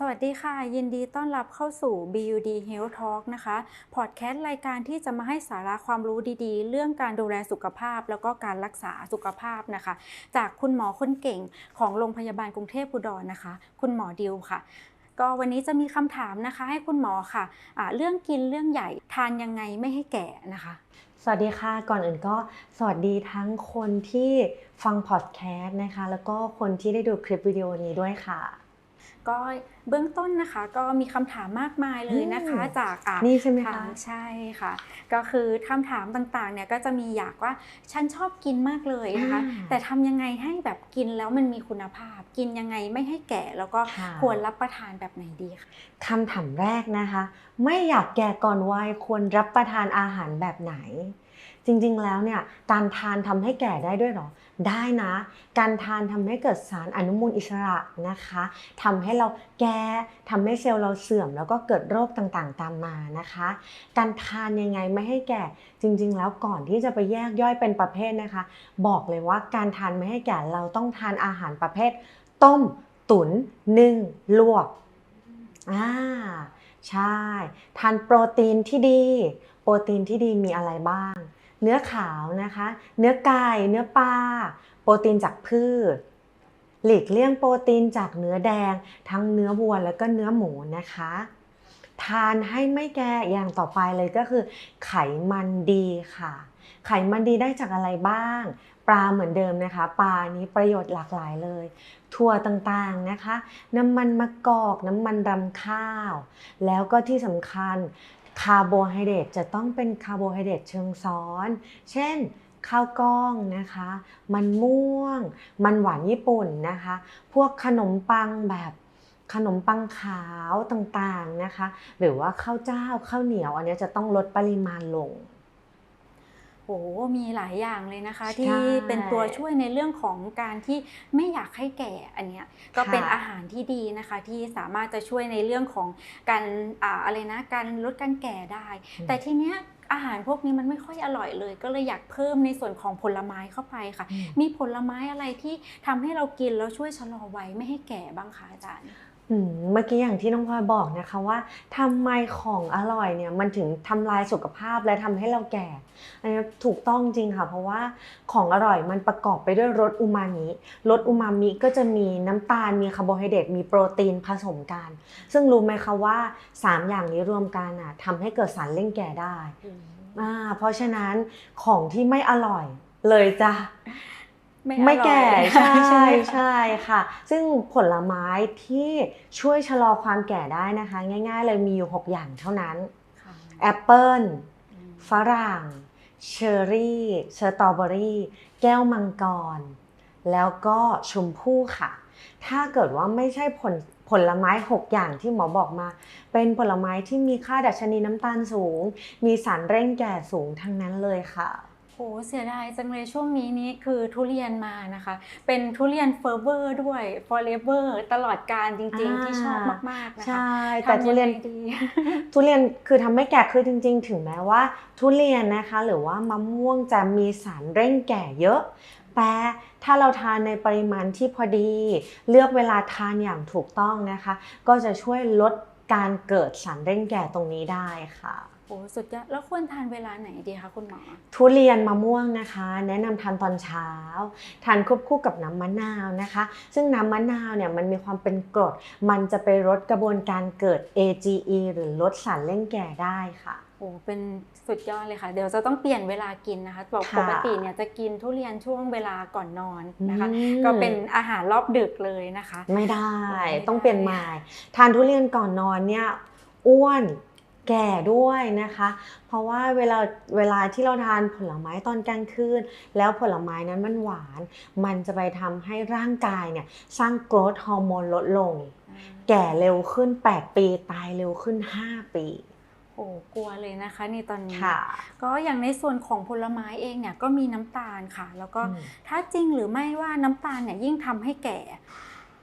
สวัสดีค่ะ ยินดีต้อนรับเข้าสู่ BUD Health Talk นะคะพอดแคสต์รายการที่จะมาให้สาระความรู้ดีๆ เรื่องการดูแลสุขภาพ แล้วก็การรักษาสุขภาพนะคะ จากคุณหมอคนเก่งของโรงพยาบาลกรุงเทพอุดรนะคะ คุณหมอดิวค่ะ ก็วันนี้จะมีคำถามนะคะ ให้คุณหมอค่ะะเรื่องกินเรื่องใหญ่ทานยังไงไม่ให้แก่นะคะสวัสดีค่ะ ก่อนอื่นก็สวัสดีทั้งคนที่ฟังพอดแคสต์นะคะ แล้วก็คนที่ได้ดูคลิปวิดีโอนี้ด้วยค่ะ ก็เบื้องต้นนะคะก็มีคำถามมากมายเลยนะคะอืมจากอะนี่ใช่ไหมทาคะงใช่ค่ะ ก็คือคำถามต่างๆเนี่ยก็จะมีอยากว่าฉันชอบกินมากเลยนะคะอ่าแต่ทำยังไงให้แบบกินแล้วมันมีคุณภาพ กินยังไงไม่ให้แก่แล้วก็ค่ะควรรับประทานแบบไหนดีคะคำถามแรกนะคะ ไม่อยากแก่ก่อนวัยควรรับประทานอาหารแบบไหน จริงๆ แล้วเนี่ยการทานทำให้แก่ได้ด้วยหรอ ได้นะ การทานทำให้เกิดสารอนุมูลอิสระนะคะทำให้เราแก่ทำให้เซลล์เราเสื่อม แล้วก็เกิดโรคต่างๆ ตามมานะคะ การทานยังไงไม่ให้แก่จริง ๆ แล้วก่อนที่จะไปแยกย่อยเป็นประเภทนะคะ บอกเลยว่าการทานไม่ให้แก่เราต้องทานอาหารประเภท ต้ม ตุ๋นนึ่งลวกอ่าใช่ ทานโปรตีนที่ดี โปรตีนที่ดีมีอะไรบ้าง เนื้อขาวนะคะ เนื้อไก่ เนื้อปลา โปรตีนจากพืช หลีกเลี่ยงโปรตีนจากเนื้อแดง ทั้งเนื้อวัวแล้วก็เนื้อหมูนะคะ ทานให้ไม่แก่อย่างต่อไปเลยก็คือ ไขมันดีค่ะ ไขมันดีได้จากอะไรบ้าง ปลาเหมือนเดิมนะคะ ปลานี้ประโยชน์หลากหลายเลย ถั่วต่างๆนะคะ น้ำมันมะกอก น้ำมันรำข้าว แล้วก็ที่สำคัญ คาร์โบไฮเดรตจะต้องเป็นคาร์โบไฮเดรตเชิงซ้อน เช่น ข้าวกล้องนะคะ มันม่วง มันหวานญี่ปุ่นนะคะ พวกขนมปังแบบขนมปังขาวต่างๆนะคะ หรือว่าข้าวเจ้าข้าวเหนียวอันนี้จะต้องลดปริมาณลง โอ้โหมีหลายอย่างเลยนะคะใช่ที่เป็นตัวช่วยในเรื่องของการที่ไม่อยากให้แก่อันเนี้ยก็เป็นค่ะอาหารที่ดีนะคะ ที่สามารถจะช่วยในเรื่องของการอ่าอะไรนะการลดการแก่ได้ แต่ทีเนี้ยอาหารพวกนี้มันไม่ค่อยอร่อยเลย ก็เลยอยากเพิ่มในส่วนของผลไม้เข้าไปค่ะอืมมีผลไม้อะไรที่ทำให้เรากินแล้วช่วยชะลอวัยไม่ให้แก่บ้างคะอาจารย์อืม เมื่อกี้อย่างที่น้องพลอยบอกนะคะว่าทำไมของอร่อยเนี่ยมันถึงทำลายสุขภาพและทำให้เราแก่อันนี้ถูกต้องจริงค่ะ เพราะว่าของอร่อยมันประกอบไปด้วยรสอูมามิรสอูมามิก็จะมีน้ำตาลมีคาร์โบไฮเดรตมีโปรตีนผสมกัน ซึ่งรู้ไหมคะว่า 3 อย่างนี้รวมกันอะทำให้เกิดสารเร่งแก่ได้อ่าเพราะฉะนั้นของที่ไม่อร่อยเลยจ้ะ ไม่แก่อร่อยใช่ไหมใช่คะใช่ค่ะ ซึ่งผลไม้ที่ช่วยชะลอความแก่ได้นะคะ ง่าย ๆ เลยมีอยู่ 6 อย่างเท่านั้นค่ะแอปเปิลอืมฝรั่งเชอร์รี่สตรอเบอรี่ แก้วมังกร แล้วก็ชมพู่ค่ะ ถ้าเกิดว่าไม่ใช่ผลผลไม้ 6 อย่างที่หมอบอกมา เป็นผลไม้ที่มีค่าดัชนีน้ำตาลสูง มีสารเร่งแก่สูงทั้งนั้นเลยค่ะ โอ้เสียดายจังเลยช่วงนี้นี่คือทุเรียนมานะคะ เป็นทุเรียนเฟอร์เวอร์ด้วย forever ตลอดการจริงๆ ที่ชอบมากๆนะคะใช่แต่ทำทุยังเรีไงยนดีทุเรียนคือทำให้แก่คือจริง ๆ ถึงแม้ว่า ทุเรียนนะคะ หรือว่ามะม่วงจะมีสารเร่งแก่เยอะแต่ถ้าเราทานในปริมาณที่พอดี เลือกเวลาทานอย่างถูกต้องนะคะ ก็จะช่วยลดการเกิดสารเร่งแก่ตรงนี้ได้ค่ะ โอ้สุดยอดแล้วควรทานเวลาไหนดีคะคุณหมอ ทุเรียนมะม่วงนะคะ แนะนำทานตอนเช้า ทานควบคู่กับน้ำมะนาวนะคะ ซึ่งน้ำมะนาวเนี่ยมันมีความเป็นกรด มันจะไปลดกระบวนการเกิด AGE หรือลดสารเร่งแก่ได้ค่ะโอ้เป็นสุดยอดเลยค่ะ เดี๋ยวจะต้องเปลี่ยนเวลากินนะคะปกค่ะปกติเนี่ยจะกินทุเรียนช่วงเวลาก่อนนอนนะคะอืมก็เป็นอาหารรอบดึกเลยนะคะไม่ได้ไม่ได้ ต้องเปลี่ยนใหม่ ทานทุเรียนก่อนนอนเนี่ยอ้วน แก่ด้วยนะคะ เพราะว่าเวลาเวลาที่เราทานผลไม้ตอนกลางคืนแล้วผลไม้นั้นมันหวาน มันจะไปทำให้ร่างกายเนี่ยสร้างโกรทฮอร์โมนลดลง แก่เร็วขึ้น 8 ปีตายเร็วขึ้น 5 ปีโอ้กลัวเลยนะคะนี่ตอนนี้ค่ะก็อย่างในส่วนของผลไม้เองเนี่ยก็มีน้ำตาลค่ะ แล้วก็อืมถ้าจริงหรือไม่ว่าน้ำตาลเนี่ยยิ่งทำให้แก่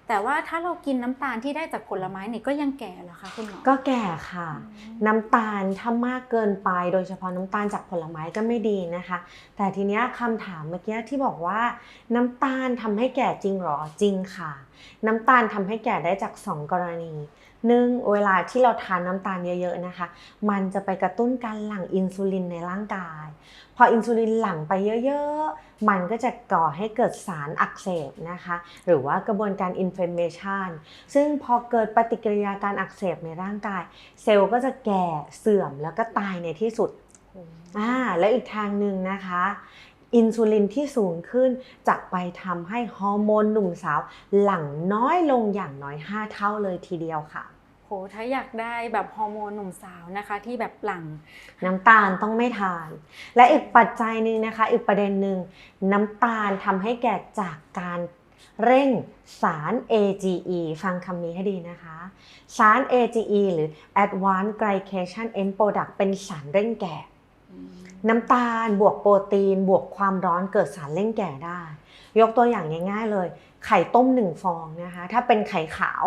แต่ว่าถ้าเรากินน้ำตาลที่ได้จากผลไม้เนี่ยก็ยังแก่เหรอคะคุณหมอ ก็แก่ค่ะอืมน้ำตาลถ้ามากเกินไป โดยเฉพาะน้ำตาลจากผลไม้ก็ไม่ดีนะคะ แต่ทีเนี้ยคำถามเมื่อกี้ที่บอกว่า น้ำตาลทำให้แก่จริงเหรอจริงค่ะ น้ำตาลทำให้แก่ได้จาก 2 กรณี หนึ่งเวลาที่เราทานน้ำตาลเยอะๆนะคะ มันจะไปกระตุ้นการหลั่งอินซูลินในร่างกาย พออินซูลินหลั่งไปเยอะๆ มันก็จะก่อให้เกิดสารอักเสบนะคะ หรือว่ากระบวนการ inflammation ซึ่งพอเกิดปฏิกิริยาการอักเสบในร่างกาย เซลล์ก็จะแก่เสื่อมแล้วก็ตายในที่สุดโอ้อ่าและอีกทางหนึ่งนะคะ อินซูลินที่สูงขึ้น จะไปทำให้ฮอร์โมนหนุ่มสาวหลั่งน้อยลงอย่างน้อย 5 เท่าเลยทีเดียวค่ะโหถ้าอยากได้แบบฮอร์โมนหนุ่มสาวนะคะที่แบบหลั่งน้ำตาลต้องไม่ทาน และอีกปัจจัยหนึ่งนะคะ อีกประเด็นหนึ่งน้ำตาลทำให้แก่จากการเร่งสาร AGE ฟังคำนี้ให้ดีนะคะ สาร AGE หรือ Advanced Glycation End Product เป็นสารเร่งแก่ น้ำตาล บวกโปรตีน บวกความร้อนเกิดสารเร่งแก่ได้ ยกตัวอย่างง่ายๆเลย ไข่ต้ม1ฟองนะคะ ถ้าเป็นไข่ขาว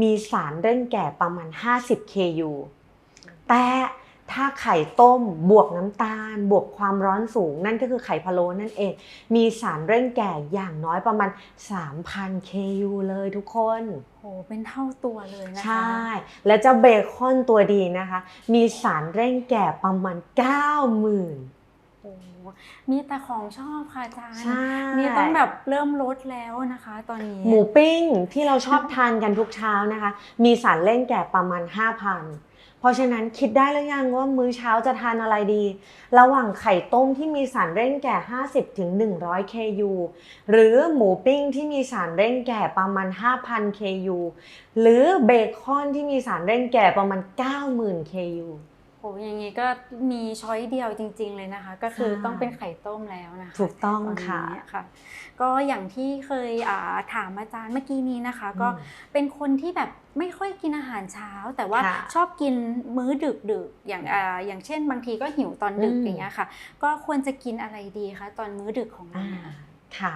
มีสารเร่งแก่ประมาณ 50 KU แต่ ถ้าไข่ต้มบวกน้ำตาล บวกความร้อนสูง นั่นก็คือไข่พะโล้นั่นเอง มีสารเร่งแก่อย่างน้อยประมาณ 3,000 KU เลยทุกคนโหเป็นเท่าตัวเลยนะคะ ใช่ และเจ้าเบคอนตัวดีนะคะ มีสารเร่งแก่ประมาณ 90,000โอ้มีแต่ของชอบค่ะอาจารย์ใช่นี่ต้องแบบเริ่มลดแล้วนะคะ ตอนนี้ หมูปิ้งที่เราชอบทานกันทุกเช้านะคะ มีสารเร่งแก่ประมาณ 5,000 เพราะฉะนั้นคิดได้หรือยังว่ามื้อเช้าจะทานอะไรดี ระหว่างไข่ต้มที่มีสารเร่งแก่ 50ถึง100 KU หรือหมูปิ้งที่มีสารเร่งแก่ประมาณ 5,000 KU หรือเบคอนที่มีสารเร่งแก่ประมาณ 90,000 KU โหอย่างนี้ก็มีช้อยเดียวจริง ๆ เลยนะคะ ก็คือใช่ต้องเป็นไข่ต้มแล้วนะคะถูกต้องตอนค่ะนี้ค่ะ ก็อย่างที่เคยอ่าถามอาจารย์เมื่อกี้นี้นะคะ ก็อืมเป็นคนที่แบบไม่ค่อยกินอาหารเช้า แต่ว่าค่ะชอบกินมื้อดึกดึกๆอย่างอ่าอย่างเช่น บางทีก็หิวตอนดึกอืมอย่างเงี้ยค่ะ ก็ควรจะกินอะไรดีคะตอนมื้อดึกของเราอ่าเนี่ยค่ะ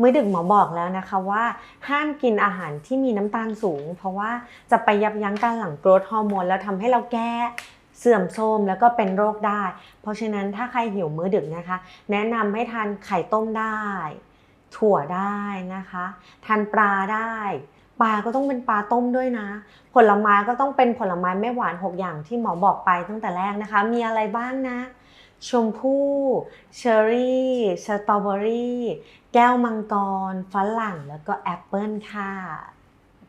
มื้อดึกหมอบอกแล้วนะคะว่า ห้ามกินอาหารที่มีน้ำตาลสูง เพราะว่าจะไปยับยั้งการหลั่งโกรทฮอร์โมนแล้วทำให้เราแก้ เสื่อมโทรมแล้วก็เป็นโรคได้ เพราะฉะนั้นถ้าใครหิวมื้อดึกนะคะ แนะนำให้ทานไข่ต้มได้ ถั่วได้นะคะทานปลาได้ปลาก็ต้องเป็นปลาต้มด้วยนะ ผลไม้ก็ต้องเป็นผลไม้ไม่หวาน 6 อย่างที่หมอบอกไปตั้งแต่แรกนะคะ มีอะไรบ้างนะ ชมพู่เชอร์รี่สตรอเบอรี่ แก้วมังกรฝรั่งแล้วก็แอปเปิลค่ะ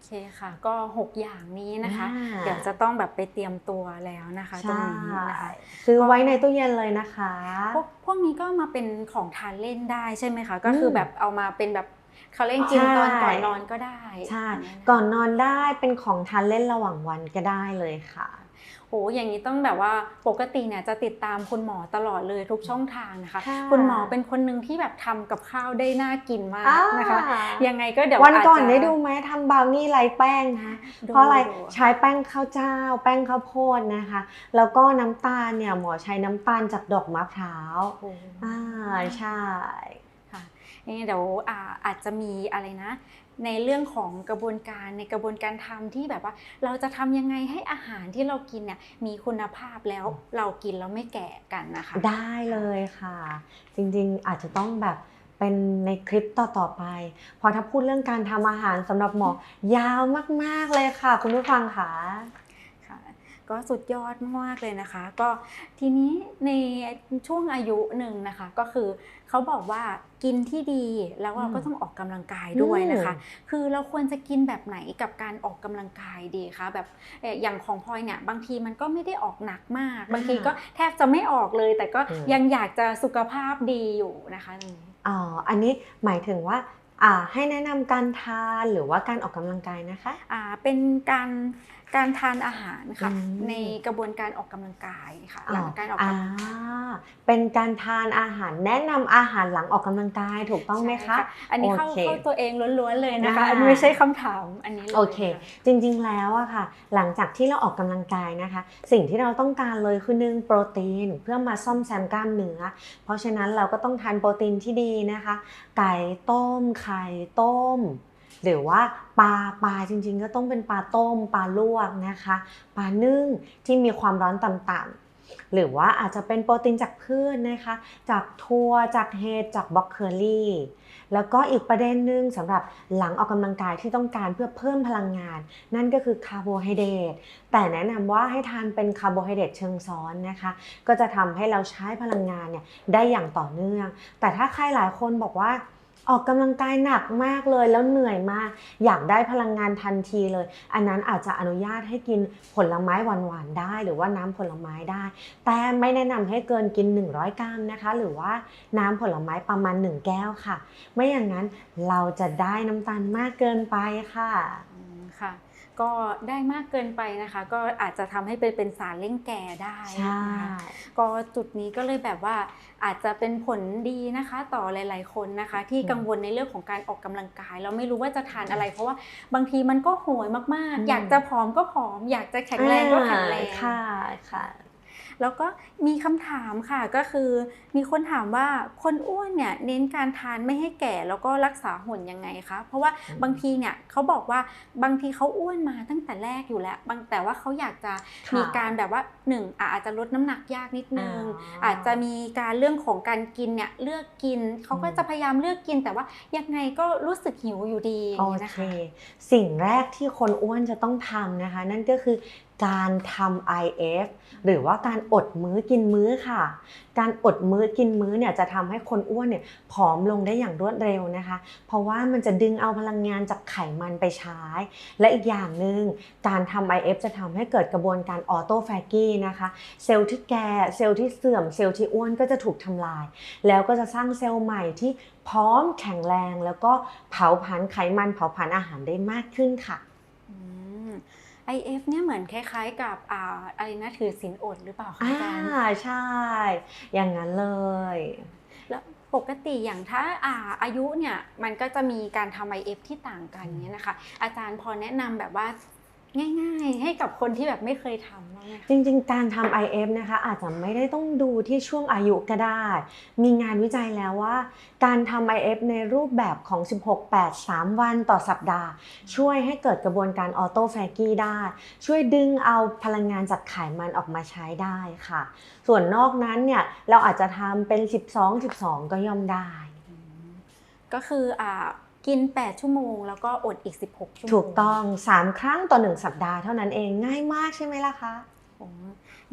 เคค่ะ ก็ 6 อย่างนี้นะคะอ่าเดี๋ยวจะต้องแบบไปเตรียมตัวแล้วนะคะตรงใช่นี้นะคะซื้อไว้ในตู้เย็นเลยนะคะ พวกพวกนี้ก็มาเป็นของทานเล่นได้ใช่ไหมคะ ก็คืออมแบบเอามาเป็นแบบเขาเล่นกินใช่ตอนก่อนนอนก็ได้ใช่อย่างนั้นนะคะก่อนนอนได้เป็นของทานเล่นระหว่างวันก็ได้เลยค่ะ โหอย่างนี้ต้องแบบว่าปกติเนี่ยจะติดตามคุณหมอตลอดเลยทุกช่องทางนะคะค่ะคุณหมอเป็นคนหนึ่งที่แบบทำกับข้าวได้น่ากินมากนะคะอ่ายังไงก็เดี๋ยววันก่อนาจจะได้ดูไหมทำบราวนี่ไร้แป้งนะดูเพราะอะไรดูใช้แป้งข้าวเจ้า แป้งข้าวโพดนะคะ แล้วก็น้ำตาลเนี่ยหมอใช้น้ำตาลจากดอกมะพร้าวโอ้อ่าใช่ค่ะยังไงเดี๋ยวอ่าอาจจะมีอะไรนะ ในเรื่องของกระบวนการในกระบวนการทำที่แบบว่า เราจะทำยังไงให้อาหารที่เรากินเนี่ยมีคุณภาพแล้วเรากินแล้วไม่แก่กันนะคะ ได้เลยค่ะ จริงๆอาจจะต้องแบบเป็นในคลิปต่อๆไปเพอถ้าพูดเรื่องการทำอาหารสำหรับหมอยาวมากๆเลยค่ะ คุณผู้ฟังค่ะค่ะ ก็สุดยอดมากเลยนะคะ ก็ทีนี้ในช่วงอายุหนึ่งนะคะ ก็คือเขาบอกว่ากินที่ดีแล้วเราก็อืมต้องออกกำลังกายด้วยนะคะอืมคือเราควรจะกินแบบไหนกับการออกกำลังกายดีคะแบบเอ่ออย่างของพลอยเนี่ยบางทีมันก็ไม่ได้ออกหนักมาก บางทีก็แทบจะไม่ออกเลย แต่ก็อืมยังอยากจะสุขภาพดีอยู่นะคะตรงนี้อ๋ออันนี้หมายถึงว่าอ่าให้แนะนำการทานหรือว่าการออกกำลังกายนะคะอ่าเป็นการ การทานอาหารค่ะอืมในกระบวนการออกกำลังกายค่ะหอ๋ลัองการออกอ่ากำลังกายเป็นการทานอาหารแนะนำอาหารหลังออกกำลังกายถูกต้องไหมคะใช่อันนี้เข้าโอเคเข้าตัวเองล้วนๆเลยนะคะอ่าอันนี้ไม่ใช่คำถามอันนี้ลยโอเคะจริงๆแล้วอะค่ะ หลังจากที่เราออกกำลังกายนะคะ สิ่งที่เราต้องการเลยคือหนึ่งโปรตีนเพื่อมาซ่อมแซมกล้ามเนื้อ เพราะฉะนั้นเราก็ต้องทานโปรตีนที่ดีนะคะ ไก่ต้มไข่ต้ม หรือว่าปลาปลาจริงๆ ก็ต้องเป็นปลาต้ม ปลาลวกนะคะปลานึ่งที่มีความร้อนต่ำๆหรือว่าอาจจะเป็นโปรตีนจากพืชนะคะ จากถั่วจากเห็ดจากบล็อกเคอรี่แล้วก็อีกประเด็นหนึ่งสำหรับหลังออกกำลังกายที่ต้องการเพื่อเพิ่มพลังงาน นั่นก็คือคาร์โบไฮเดรตแต่แนะนำว่าให้ทานเป็นคาร์โบไฮเดรตเชิงซ้อนนะคะ ก็จะทำให้เราใช้พลังงานเนี่ยได้อย่างต่อเนื่อง แต่ถ้าใครหลายคนบอกว่า ออกกำลังกายหนักมากเลยแล้วเหนื่อยมาก อยากได้พลังงานทันทีเลย อันนั้นอาจจะอนุญาตให้กินผลไม้หวานๆได้ หรือว่าน้ำผลไม้ได้ แต่ไม่แนะนำให้เกินกิน 100 กรัมนะคะ หรือว่าน้ำผลไม้ประมาณ 1 แก้วค่ะ ไม่อย่างนั้นเราจะได้น้ำตาลมากเกินไปค่ะค่ะ ก็ได้มากเกินไปนะคะ ก็อาจจะทำให้เป็นเป็นสารเร่งแก่ได้ใช่นะคะก็จุดนี้ก็เลยแบบว่าอาจจะเป็นผลดีนะคะ ต่อหลาย ๆ คนนะคะ ที่อืมกังวลในเรื่องของการออกกำลังกายเราไม่รู้ว่าจะทานอะไร เพราะว่าบางทีมันก็โหยมากอืมๆอยากจะผอมก็ผอม อยากจะแข็งแรงก็แข็งแรงอ่าค่ะค่ะ แล้วก็มีคำถามค่ะก็คือมีคนถามว่าคนอ้วนเนี่ยเน้นการทานไม่ให้แก่แล้วก็รักษาหุ่นยังไงคะ เพราะว่าอืมบางทีเนี่ยเขาบอกว่าบางทีเขาอ้วนมาตั้งแต่แรกอยู่แล้วบางแต่ว่าเขาอยากจะค่ะมีการแบบว่าหนึ่งอะอาจจะลดน้ำหนักยากนิดนึงอ๋อออาจจะมีการเรื่องของการกินเนี่ยเลือกกินเขาก็อืมจะพยายามเลือกกิน แต่ว่ายังไงก็รู้สึกหิวอยู่ดีอย่าโองนี้ยเคนะคะสิ่งแรกที่คนอ้วนจะต้องทำนะคะ นั่นก็คือ การทำ IF หรือว่าการอดมื้อกินมื้อค่ะ การอดมื้อกินมื้อเนี่ยจะทำให้คนอ้วนเนี่ยผอมลงได้อย่างรวดเร็วนะคะ เพราะว่ามันจะดึงเอาพลังงานจากไขมันไปใช้ และอีกอย่างหนึ่งการทำ IF จะทำให้เกิดกระบวนการออโตแฟกี้นะคะ เซลล์ที่แก่เซลล์ที่เสื่อมเซลล์ที่อ้วนก็จะถูกทำลาย แล้วก็จะสร้างเซลล์ใหม่ที่พร้อมแข็งแรง แล้วก็เผาผลาญไขมันเผาผลาญอาหารได้มากขึ้นค่ะ IF เนี่ยเหมือนคล้ายๆ กับอ่าอะไรนะถือศีลอดหรือเปล่าคะอ่าอาจารย์ใช่ อย่างนั้นเลย แล้วปกติอย่างถ้าอ่าอายุเนี่ยมันก็จะมีการทำ IF ที่ต่างกันเนี่ยนะคะ อาจารย์พอแนะนำแบบว่า ง่ายๆ ให้กับคนที่แบบไม่เคยทำบ้างไหมคะจริงๆ การทำ IF นะคะอาจจะไม่ได้ต้องดูที่ช่วงอายุก็ได้ มีงานวิจัยแล้วว่า การทำ IF ในรูปแบบของ 16 8 3 วันต่อสัปดาห์ ช่วยให้เกิดกระบวนการออโตแฟกี้ได้ ช่วยดึงเอาพลังงานจากไขมันออกมาใช้ได้ค่ะ ส่วนนอกนั้นเนี่ยเราอาจจะทำเป็น 12 12 ก็ย่อมได้อืมก็คืออ่า กิน 8 ชั่วโมง แล้วก็อดอีก 16 ชั่วโมง ถูกต้อง 3 ครั้งต่อ 1 สัปดาห์เท่านั้นเองง่ายมากใช่ไหมล่ะคะโอ้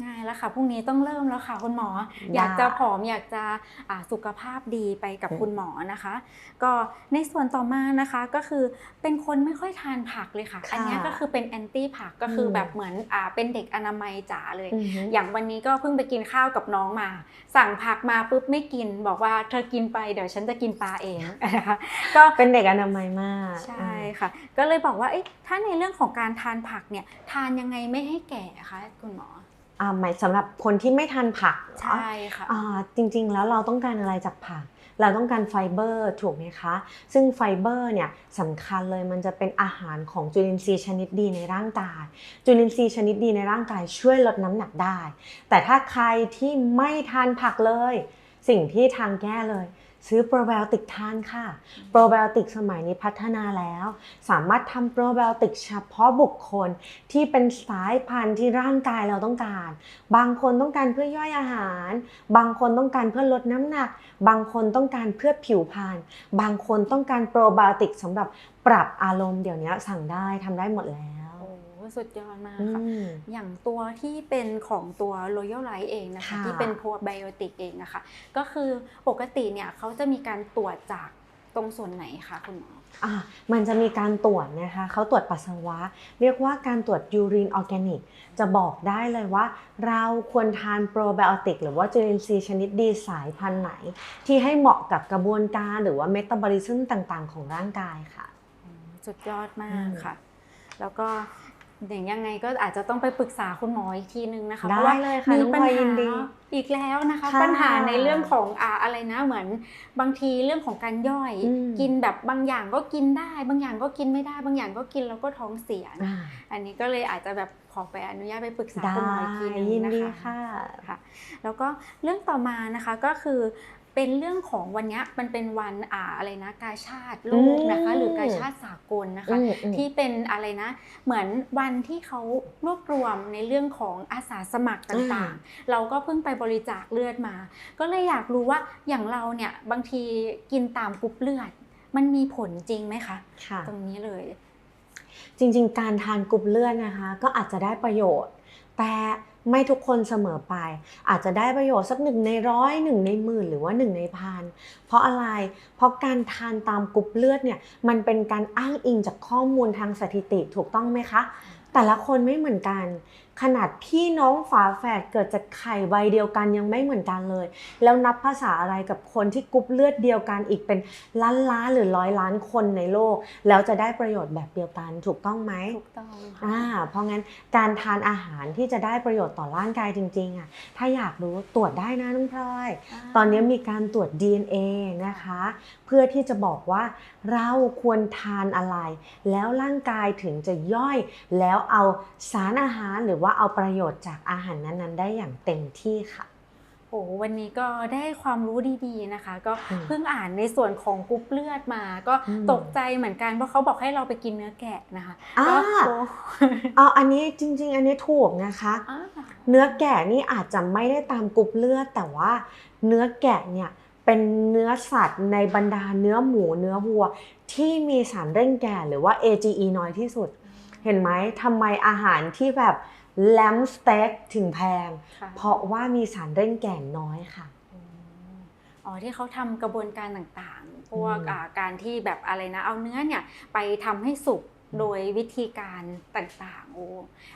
ง่ายแล้วค่ะพรุ่งนี้ต้องเริ่มแล้วค่ะคุณหมอได้อยากจะผอมอยากจะอ่าสุขภาพดีไปกับอืมคุณหมอนะคะ ก็ในส่วนต่อมานะคะก็คือเป็นคนไม่ค่อยทานผักเลยค่ะค่ะอันเนี้ยก็คือเป็นแอนตี้ผักก็คืออมแบบเหมือนอ่าเป็นเด็กอนามัยจ๋าเลยอือฮึอย่างวันนี้ก็เพิ่งไปกินข้าวกับน้องมา สั่งผักมาปุ๊บไม่กิน บอกว่าเธอกินไปเดี๋ยวฉันจะกินปลาเองนะคะก็เป็นเด็กอนามัยมากใช่ค่ะ ก็เลยบอกว่าเอ๊ะถ้าในเรื่องของการทานผักเนี่ยทานยังไงไม่ให้แก่คะคุณหมอ อ่าหมายสำหรับคนที่ไม่ทานผักเหรอใช่ค่ะอ่าจริงๆแล้วเราต้องการอะไรจากผัก เราต้องการไฟเบอร์ถูกไหมคะ ซึ่งไฟเบอร์เนี่ยสำคัญเลยมันจะเป็นอาหารของจุลินทรีย์ชนิดดีในร่างกาย จุลินทรีย์ชนิดดีในร่างกายช่วยลดน้ำหนักได้ แต่ถ้าใครที่ไม่ทานผักเลย สิ่งที่ทางแก้เลย ซื้อโปรไบโอติกทานค่ะ โปรไบโอติกสมัยนี้พัฒนาแล้ว สามารถทำโปรไบโอติกเฉพาะบุคคลที่เป็นสายพันธุ์ที่ร่างกายเราต้องการ บางคนต้องการเพื่อย่อยอาหาร บางคนต้องการเพื่อลดน้ำหนัก บางคนต้องการเพื่อผิวพรรณ บางคนต้องการโปรไบโอติกสำหรับปรับอารมณ์เดี๋ยวนี้สั่งได้ทำได้หมดแล้ว โอ้สุดยอดมากอืค่ะมอย่างตัวที่เป็นของตัว Royal Life เองนะคะค่ะที่เป็นโปรไบโอติกเองนะคะ ก็คือปกติเนี่ยเขาจะมีการตรวจจากตรงส่วนไหนคะคุณหมออะมันจะมีการตรวจนะคะเขาตรวจปัสสาวะ เรียกว่าการตรวจยูรินออร์แกนิก จะบอกได้เลยว่า เราควรทานโปรไบโอติกหรือว่าจุลินทรีย์ชนิดดีสายพันธุ์ไหน ที่ให้เหมาะกับกระบวนการหรือว่าเมตาบอลิซึมต่างๆ ของร่างกายค่ะอืมสุดยอดมาอืกมค่ะ แล้วก็ อย่างยังไงก็อาจจะต้องไปปรึกษาคุณหมออีกทีนึงนะคะได้เพราะว่าเลยค่ะมีน้องปัญพลอยยิหานดีอีกแล้วนะคะค่ะปัญหาในเรื่องของอ่าอะไรนะเหมือนบางทีเรื่องของการย่อยอืมกินแบบบางอย่างก็กินได้ บางอย่างก็กินไม่ได้ บางอย่างก็กินแล้วก็ท้องเสียนะอ่าอันนี้ก็เลยอาจจะแบบขอไปอนุญาตไปปรึกษาได้คุณหมออีกทีนึงยินนะดีคะค่ะค่ะ แล้วก็เรื่องต่อมานะคะก็คือ เป็นเรื่องของวันเนี้ยมันเป็นวันอ่าอะไรนะกาชาติโลกนะคะอืมหรือกาชาติสากลนะคะอืมอืมที่เป็นอะไรนะ เหมือนวันที่เขารวบรวมในเรื่องของอาสาสมัครต่างๆ เราก็เพิ่งไปบริจาคเลือดมา ก็เลยอยากรู้ว่าอย่างเราเนี่ยบางทีกินตามกรุ๊ปเลือด มันมีผลจริงไหมคะค่ะตรงนี้เลย จริง ๆ การทานกรุ๊ปเลือดนะคะ ก็อาจจะได้ประโยชน์ แต่ ไม่ทุกคนเสมอไป อาจจะได้ประโยชน์สักหนึ่งในร้อยหนึ่งในหมื่นหรือว่าหนึ่งในพันเพราะอะไร เพราะการทานตามกรุ๊ปเลือดเนี่ยมันเป็นการอ้างอิงจากข้อมูลทางสถิติถูกต้องไหมคะ แต่ละคนไม่เหมือนกัน ขนาดพี่น้องฝาแฝดเกิดจากไข่ใบเดียวกันยังไม่เหมือนกันเลย แล้วนับภาษาอะไรกับคนที่กรุ๊ปเลือดเดียวกันอีกเป็นล้านล้านหรือร้อยล้านคนในโลก แล้วจะได้ประโยชน์แบบเดียวกันถูกต้องไหมถูกต้องค่ะอ่าเพราะงั้นการทานอาหารที่จะได้ประโยชน์ต่อร่างกายจริงๆอะถ้าอยากรู้ตรวจได้นะน้องพลอย ตอนนี้มีการตรวจ DNA นะคะ เพื่อที่จะบอกว่าเราควรทานอะไร แล้วร่างกายถึงจะย่อย แล้วเอาสารอาหารหรือว่าเอาประโยชน์จากอาหารนั้นๆ ได้อย่างเต็มที่ค่ะโอ้วันนี้ก็ได้ความรู้ดีๆนะคะ ก็อืมเพิ่งอ่านในส่วนของกรุ๊ปเลือดมา ก็อืมตกใจเหมือนกันเพราะเขาบอกให้เราไปกินเนื้อแกะนะคะอ่าก็โอ้เอาอันนี้จริง ๆ อันนี้ถูกนะคะอ่าเนื้อแกะนี่อาจจะไม่ได้ตามกรุ๊ปเลือด แต่ว่าเนื้อแกะเนี่ยเป็นเนื้อสัตว์ในบรรดาเนื้อหมูเนื้อวัว ที่มีสารเร่งแก่หรือว่า AGE น้อยที่สุด เห็นไหมทำไมอาหารที่แบบ แลมสเต็กถึงแพง ค่ะเพราะว่ามีสารเร่งแก่น้อยค่ะ อ๋อที่เขาทำกระบวนการต่างๆ พวกอืมอ่าการที่แบบอะไรนะ เอาเนื้อเนี่ยไปทำให้สุกโดยวิธีการต่างๆโอ้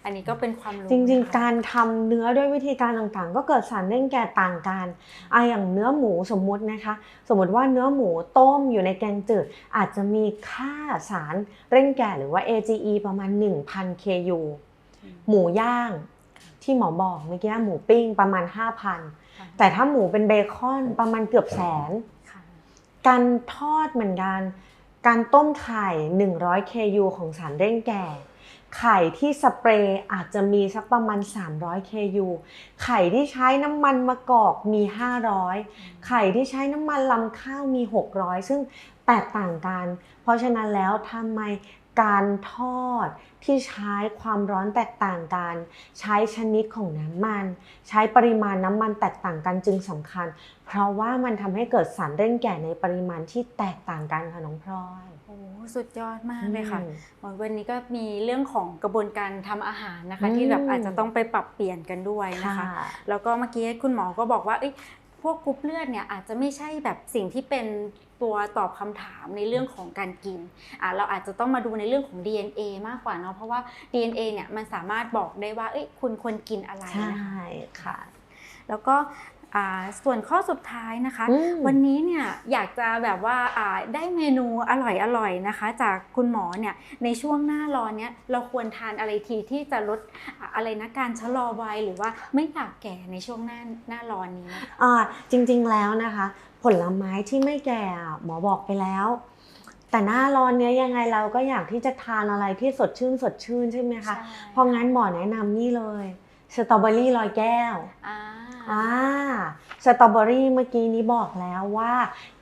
อันนี้ก็เป็นความรู้จริง นะคะๆการทำเนื้อด้วยวิธีการต่างๆ ก็เกิดสารเร่งแก่ต่างกันอะอย่างเนื้อหมูสมมุตินะคะ สมมติว่าเนื้อหมูต้มอยู่ในแกงจืด อาจจะมีค่าสารเร่งแก่หรือว่า AGE ประมาณ 1,000 KU หมูย่าง ที่หมอบอกเมื่อกี้หมูปิ้งประมาณ 5,000ค่ะแต่ถ้าหมูเป็นเบคอนประมาณเกือบแสนค่ะการทอดเหมือนกัน การต้มไข่ 100 KU ของสารเร่งแก่ ไข่ที่สเปรย์อาจจะมีสักประมาณ 300 KU ไข่ที่ใช้น้ำมันมะกอกมี 500 ไข่ที่ใช้น้ำมันลำข้าวมี 600 ซึ่งแตกต่างกัน เพราะฉะนั้นแล้วทำไม การทอดที่ใช้ความร้อนแตกต่างกัน ใช้ชนิดของน้ำมัน ใช้ปริมาณน้ำมันแตกต่างกันจึงสำคัญ เพราะว่ามันทำให้เกิดสารเร่งแก่ในปริมาณที่แตกต่างกันค่ะน้องพลอยโอ้สุดยอดมากเลยค่ะอืมอ๋อวันนี้ก็มีเรื่องของกระบวนการทำอาหารนะคะอืมที่แบบอาจจะต้องไปปรับเปลี่ยนกันด้วยนะคะ แล้วก็เมื่อกี้คุณหมอก็บอกว่าเอ้ยพวกกรุ๊ปเลือดเนี่ยอาจจะไม่ใช่แบบสิ่งที่เป็น ตัวตอบคำถามในเรื่องของการกินอะเราอาจจะต้องมาดูในเรื่องของ DNA มากกว่าเนาะเพราะว่า DNA เนี่ยมันสามารถบอกได้ว่าเอ้ยคุณควรกินอะไรใช่นะคะค่ะ แล้วก็อ่าส่วนข้อสุดท้ายนะคะอืมวันนี้เนี่ยอยากจะแบบว่าอ่าได้เมนูอร่อยๆนะคะ จากคุณหมอเนี่ยในช่วงหน้าร้อนเนี่ยเราควรทานอะไรทีที่จะลดอ่าอะไรนะการชะลอวัยหรือว่าไม่อยากแก่ในช่วงหน้าหน้าร้อนนี้นะคะอ่าจริงๆแล้วนะคะ ผลไม้ที่ไม่แก่อะหมอบอกไปแล้ว แต่หน้าร้อนเนี้ยยังไงเราก็อยากที่จะทานอะไรที่สดชื่นสดชื่นใช่ไหมคะใช่เพราะงั้นหมอแนะนำนี่เลยสตรอเบอรี่ลอยแก้วอ่าอ่าสตรอเบอรี่เมื่อกี้นี้บอกแล้วว่า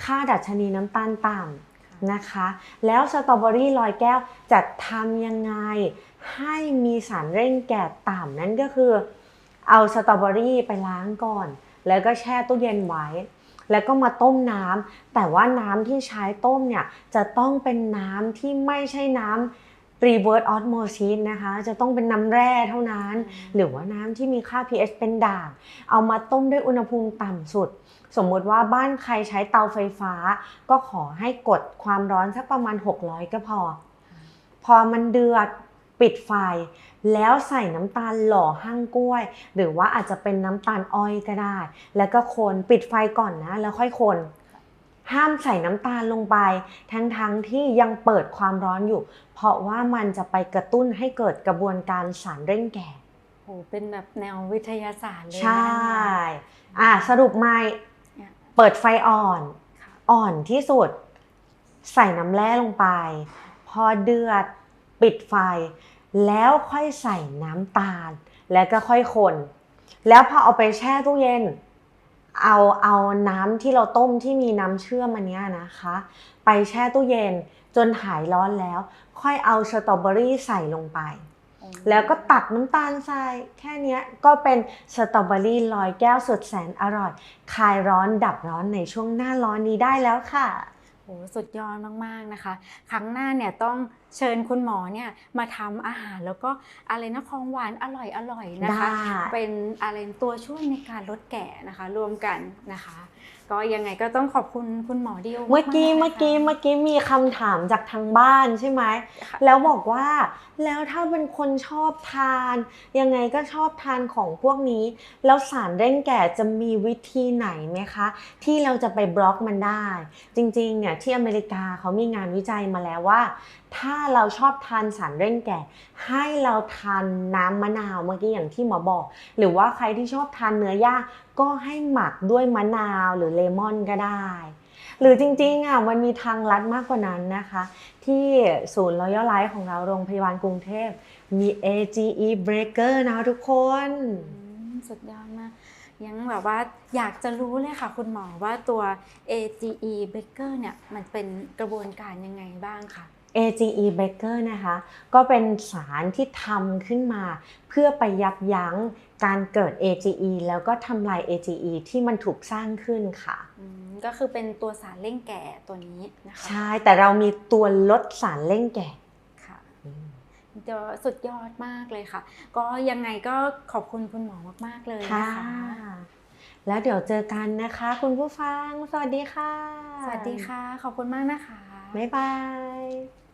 ค่าดัชนีน้ำตาลต่ำนะคะ แล้วสตรอเบอรี่ลอยแก้วจะทำยังไงให้มีสารเร่งแก่ต่ำนั่นก็คือ เอาสตรอเบอรี่ไปล้างก่อน แล้วก็แช่ตู้เย็นไว้ แล้วก็มาต้มน้ำแต่ว่าน้ำที่ใช้ต้มเนี่ยจะต้องเป็นน้ำที่ไม่ใช่น้ำ reverse osmosis นะคะ จะต้องเป็นน้ำแร่เท่านั้น หรือว่าน้ำที่มีค่า pH เป็นด่าง เอามาต้มด้วยอุณหภูมิต่ำสุด สมมุติว่าบ้านใครใช้เตาไฟฟ้า ก็ขอให้กดความร้อนสักประมาณ 600 ก็พอ พอมันเดือด ปิดไฟ แล้วใส่น้ำตาลหล่อหั่งกล้วย หรือว่าอาจจะเป็นน้ำตาลอ้อยก็ได้ แล้วก็คนปิดไฟก่อนนะ แล้วค่อยคนห้ามใส่น้ำตาลลงไป ทั้งๆที่ยังเปิดความร้อนอยู่ เพราะว่ามันจะไปกระตุ้นให้เกิดกระบวนการสารเร่งแก่โอ้เป็นแบบแนววิทยาศาสตร์เลยนะใช่เนี่ยอะสรุปใหม่เนี่ยเปิดไฟอ่อนค่ะอ่อนที่สุด ใส่น้ำแร่ลงไป พอเดือด ปิดไฟ แล้วค่อยใส่น้ำตาล แล้วก็ค่อยคน แล้วพอเอาไปแช่ตู้เย็น เอาเอาน้ำที่เราต้มที่มีน้ำเชื่อมอันเนี้ยนะคะ ไปแช่ตู้เย็นจนหายร้อนแล้ว ค่อยเอาสตรอเบอรี่ใส่ลงไป แล้วก็ตัดน้ำตาลทรายแค่นี้ก็เป็นสตรอเบอรี่ลอยแก้วสุดแสนอร่อย คลายร้อนดับร้อนในช่วงหน้าร้อนนี้ได้แล้วค่ะ โอ้สุดยอดมากๆนะคะ ครั้งหน้าเนี่ยต้องเชิญคุณหมอเนี่ยมาทำอาหารแล้วก็อะไรนะของหวานอร่อยๆนะคะได้เป็นอะไรตัวช่วยในการลดแก่นะคะ รวมกันนะคะ ก็ยังไงก็ต้องขอบคุณคุณหมอดิวเมื่อกี้าๆเมื่อกี้นะคะเมื่อกี้มีคำถามจากทางบ้านใช่ไหมค่ะแล้วบอกว่าแล้วถ้าเป็นคนชอบทาน ยังไงก็ชอบทานของพวกนี้ แล้วสารเร่งแก่จะมีวิธีไหนไหมคะ ที่เราจะไปบล็อกมันได้ จริงๆเนี่ยที่อเมริกาเขามีงานวิจัยมาแล้วว่าถ้าเราชอบทานสารเร่งแก่ ให้เราทานน้ำมะนาวเมื่อกี้อย่างที่หมอบอก หรือว่าใครที่ชอบทานเนื้อย่างก็ให้หมักด้วยมะนาวหรือเลมอนก็ได้ หรือจริงๆอะมันมีทางลัดมากกว่านั้นนะคะ ที่ศูนย์รอยัลไลฟ์ของเราโรงพยาบาลกรุงเทพ มี AGE breaker นะทุกคน สุดยอดมากยังแบบว่าอยากจะรู้เลยค่ะคุณหมอว่าตัว AGE Breaker เนี่ยมันเป็นกระบวนการยังไงบ้างคะ AGE breaker นะคะ ก็เป็นสารที่ทำขึ้นมา เพื่อไปยับยั้งการเกิด AGE แล้วก็ทำลาย AGE ที่มันถูกสร้างขึ้นค่ะอืมก็คือเป็นตัวสารเร่งแก่ตัวนี้นะคะใช่ แต่เรามีตัวลดสารเร่งแก่ค่ะเดี๋ยวสุดยอดมากเลยค่ะ ก็ยังไงก็ขอบคุณคุณหมอมากๆเลยค่ะนะคะแล้วเดี๋ยวเจอกันนะคะ คุณผู้ฟัง สวัสดีค่ะ สวัสดีค่ะ ขอบคุณมากนะคะ บ๊ายบาย